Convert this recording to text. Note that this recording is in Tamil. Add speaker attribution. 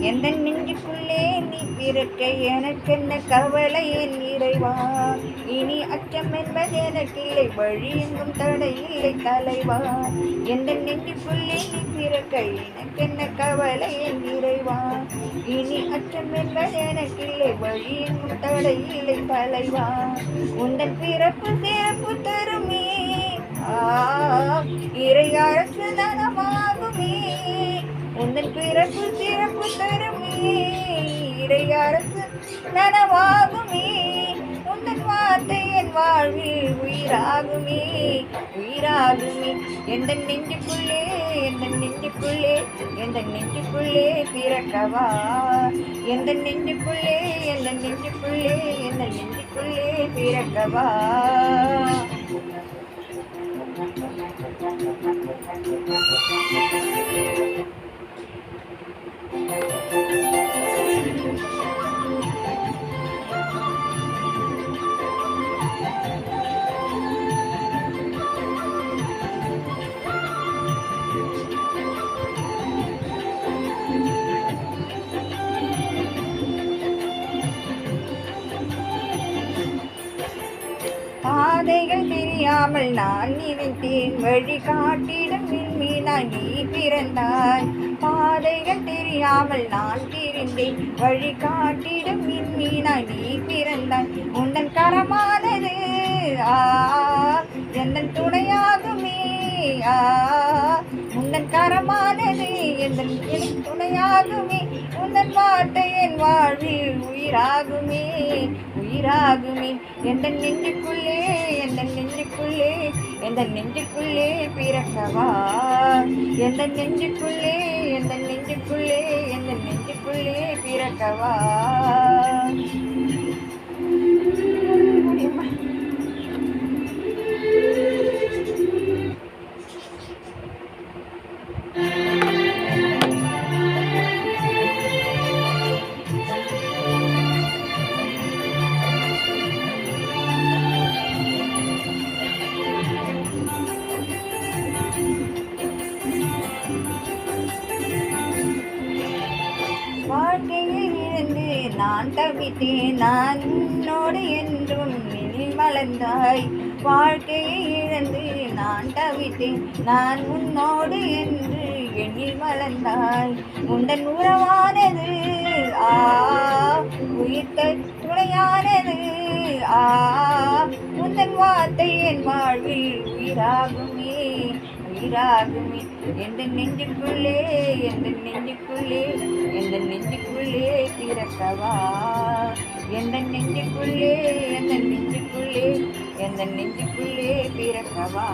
Speaker 1: எந்த நெஞ்சுக்குள்ளே நீ பிறக்க எனக்கென்ன கவலை? என் இறைவா இனி அச்சம் என்பது எனக்கில்லை வழி எங்கும் தடை இல்லை தலைவா. எந்த நெஞ்சுக்குள்ளே நீ பிறக்க எனக்கென்ன கவலை? என் இறைவா இனி அச்சம் என்பது எனக்கில்லை வழி எங்கும் தடை இல்லை தலைவா. உந்தன் பிறப்பு சிறப்பு தருமே. இறை அரசு நலமாகுமே நனவாகுமே. உந்தன் வார்த்தை என் வாழ்வில் உயிராகுமே. உயிராகுமே. எந்த நெஞ்சுக்குள்ளே எந்த நெஞ்சுக்குள்ளே எந்த நெஞ்சுக்குள்ளே பிறக்கவா. எந்த நெஞ்சுக்குள்ளே எந்த நெஞ்சுக்குள்ளே எந்த நெஞ்சுக்குள்ளே பிறக்கவா. Thank you. பாதைகள் தெரியாமல் நான் நினைத்தேன். வழி காட்டிடும் விண்மீனாய் நீ பிறந்தாய். பாதைகள் தெரியாமல் நான் பிரிந்தேன் வழி காட்டிடும் விண்மீனாய் நீ பிறந்தாய். உந்தன் கரமானது ஆ எந்தன் துணையாகுமே ஆ உந்தன் கரமானது எந்தன் துணையாகுமே. உந்தன் வார்த்தை என் வாழ்வில் உயிராகுமே. உயிராகுமே. எந்த நெஞ்சுக்குள்ளே எந்த நெஞ்சுக்குள்ளே எந்த நெஞ்சுக்குள்ளே பிறக்கவா? எந்த நெஞ்சுக்குள்ளே எந்த நெஞ்சுக்குள்ளே எந்த நெஞ்சுக்குள்ளே பிறக்கவா? நான் தவித்தேன் நான் உன்னோடு என்றும் நீ வளர்ந்தாய் வாழ்க்கையை இழந்து நான் தவித்தேன் நான் உன்னோடு என்று எண்ணில் வளர்ந்தாய் உண்டன் உறவானது ஆ உயிர்த்த துணையானது ஆ உந்தன் வார்த்தை என் வாழ்வில் உயிராகுமே உயிராகுமே. எந்த நெஞ்சுக்குள்ளே எந்த நெஞ்சு இறக்கவா பிறக்கவா எந்த நெஞ்சுக்குள்ளே எந்த நெஞ்சுக்குள்ளே எந்த நெஞ்சுக்குள்ளே பிறக்கவா?